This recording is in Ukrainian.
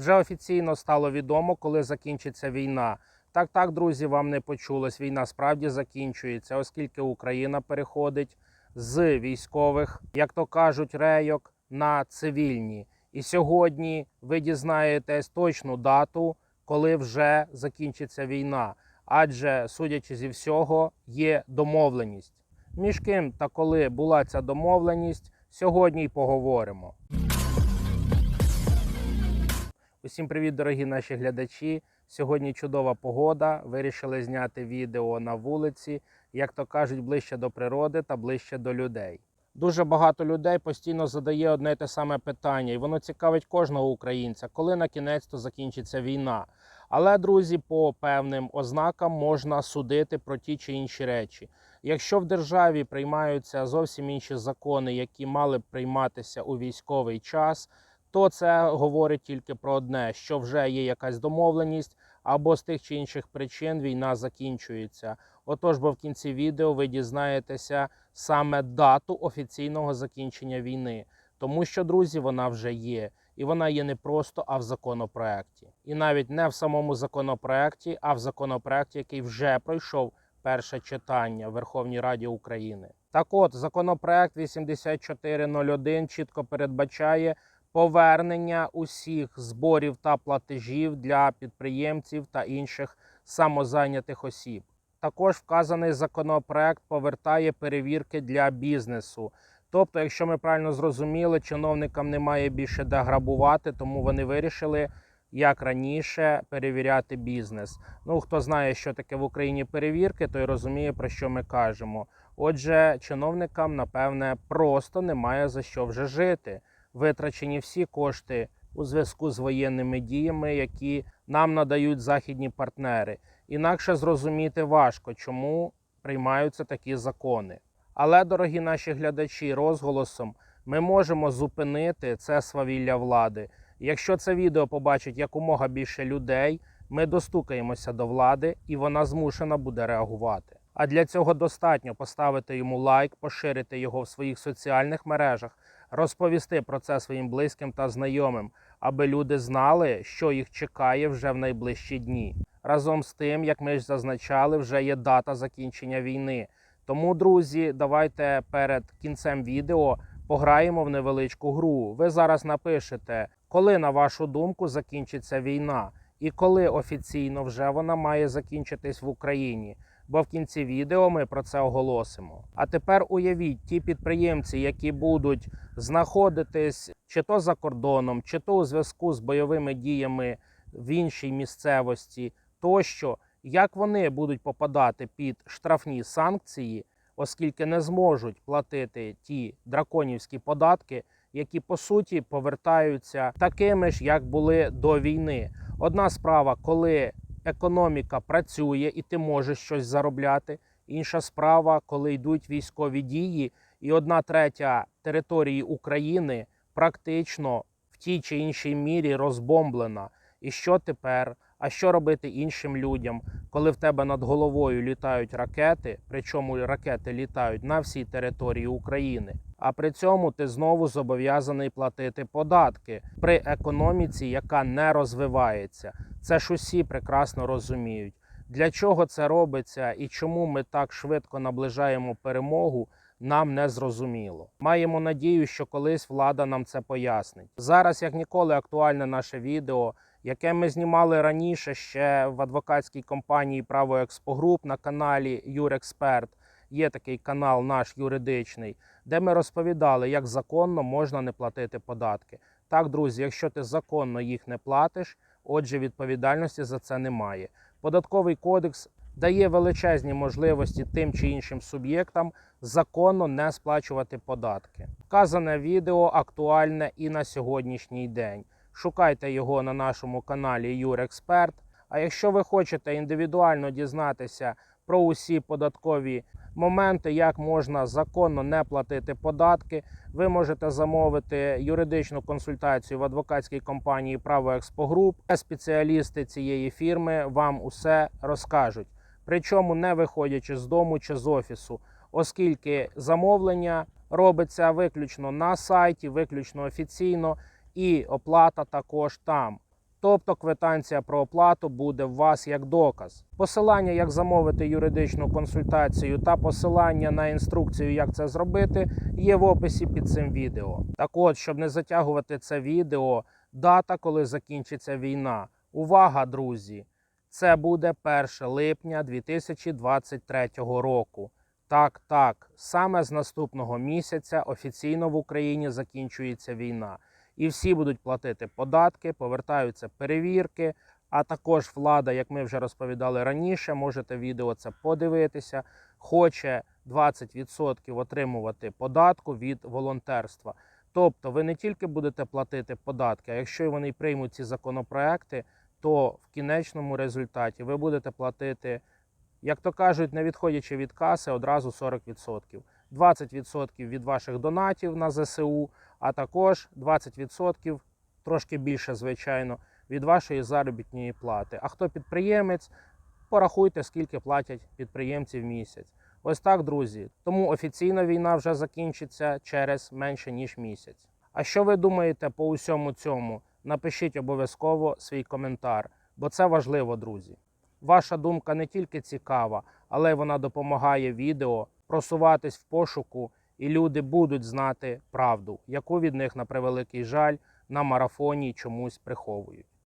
Вже офіційно стало відомо, коли закінчиться війна. Так, так, друзі, вам не почулось. Війна справді закінчується, оскільки Україна переходить з військових, як то кажуть, рейок на цивільні. І сьогодні ви дізнаєтесь точну дату, коли вже закінчиться війна. Адже, судячи зі всього, є домовленість. Між ким та коли була ця домовленість, сьогодні й поговоримо. Усім привіт, дорогі наші глядачі. Сьогодні чудова погода. Вирішили зняти відео на вулиці, як то кажуть, ближче до природи та ближче до людей. Дуже багато людей постійно задає одне й те саме питання, і воно цікавить кожного українця, коли на кінець то закінчиться війна. Але, друзі, по певним ознакам можна судити про ті чи інші речі. Якщо в державі приймаються зовсім інші закони, які мали б прийматися у військовий час, то це говорить тільки про одне: що вже є якась домовленість, або з тих чи інших причин війна закінчується. Отож, бо в кінці відео ви дізнаєтеся саме дату офіційного закінчення війни, тому що, друзі, вона вже є. І вона є не просто, а в законопроекті. І навіть не в самому законопроекті, а в законопроекті, який вже пройшов перше читання в Верховній Раді України. Так от, законопроект 8401 чітко передбачає повернення усіх зборів та платежів для підприємців та інших самозайнятих осіб. Також вказаний законопроект повертає перевірки для бізнесу. Тобто, якщо ми правильно зрозуміли, чиновникам немає більше де грабувати, тому вони вирішили, як раніше, перевіряти бізнес. Ну, хто знає, що таке в Україні перевірки, той розуміє, про що ми кажемо. Отже, чиновникам, напевне, просто немає за що вже жити. Витрачені всі кошти у зв'язку з воєнними діями, які нам надають західні партнери. Інакше зрозуміти важко, чому приймаються такі закони. Але, дорогі наші глядачі, розголосом ми можемо зупинити це свавілля влади. Якщо це відео побачить якомога більше людей, ми достукаємося до влади, і вона змушена буде реагувати. А для цього достатньо поставити йому лайк, поширити його в своїх соціальних мережах, розповісти про це своїм близьким та знайомим, аби люди знали, що їх чекає вже в найближчі дні. Разом з тим, як ми ж зазначали, вже є дата закінчення війни. Тому, друзі, давайте перед кінцем відео пограємо в невеличку гру. Ви зараз напишете, коли, на вашу думку, закінчиться війна, і коли офіційно вже вона має закінчитись в Україні. Бо в кінці відео ми про це оголосимо. А тепер уявіть ті підприємці, які будуть знаходитись чи то за кордоном, чи то у зв'язку з бойовими діями в іншій місцевості, тощо як вони будуть попадати під штрафні санкції, оскільки не зможуть платити ті драконівські податки, які по суті повертаються такими ж, як були до війни. Одна справа, коли економіка працює і ти можеш щось заробляти. Інша справа, коли йдуть військові дії, і одна третя території України практично в тій чи іншій мірі розбомблена. І що тепер? А що робити іншим людям, коли в тебе над головою літають ракети, причому ракети літають на всій території України, а при цьому ти знову зобов'язаний платити податки при економіці, яка не розвивається. Це ж усі прекрасно розуміють. Для чого це робиться і чому ми так швидко наближаємо перемогу, нам не зрозуміло. Маємо надію, що колись влада нам це пояснить. Зараз, як ніколи, актуальне наше відео яке ми знімали раніше ще в адвокатській компанії Право Експогруп на каналі Юрексперт. Є такий канал наш юридичний, де ми розповідали, як законно можна не платити податки. Так, друзі, якщо ти законно їх не платиш, отже, відповідальності за це немає. Податковий кодекс дає величезні можливості тим чи іншим суб'єктам законно не сплачувати податки. Вказане відео актуальне і на сьогоднішній день. Шукайте його на нашому каналі Юрексперт. А якщо ви хочете індивідуально дізнатися про усі податкові моменти, як можна законно не платити податки, ви можете замовити юридичну консультацію в адвокатській компанії Право Експогруп. Спеціалісти цієї фірми вам усе розкажуть. Причому не виходячи з дому чи з офісу, оскільки замовлення робиться виключно на сайті, виключно офіційно і оплата також там. Тобто квитанція про оплату буде в вас як доказ. Посилання, як замовити юридичну консультацію та посилання на інструкцію, як це зробити, є в описі під цим відео. Так от, щоб не затягувати це відео, дата, коли закінчиться війна. Увага, друзі! Це буде 1 липня 2023 року. Так, так, саме з наступного місяця офіційно в Україні закінчується війна. І всі будуть платити податки, повертаються перевірки. А також влада, як ми вже розповідали раніше, можете відео це подивитися, хоче 20% отримувати податку від волонтерства. Тобто ви не тільки будете платити податки, а якщо вони приймуть ці законопроекти, то в кінечному результаті ви будете платити, як то кажуть, не відходячи від каси, одразу 40%. 20% від ваших донатів на ЗСУ, а також 20%, трошки більше, звичайно, від вашої заробітної плати. А хто підприємець, порахуйте, скільки платять підприємці в місяць. Ось так, друзі. Тому офіційна війна вже закінчиться через менше ніж місяць. А що ви думаєте по усьому цьому? Напишіть обов'язково свій коментар, бо це важливо, друзі. Ваша думка не тільки цікава, але вона допомагає відео просуватись в пошуку, і люди будуть знати правду, яку від них на превеликий жаль на марафоні чомусь приховують.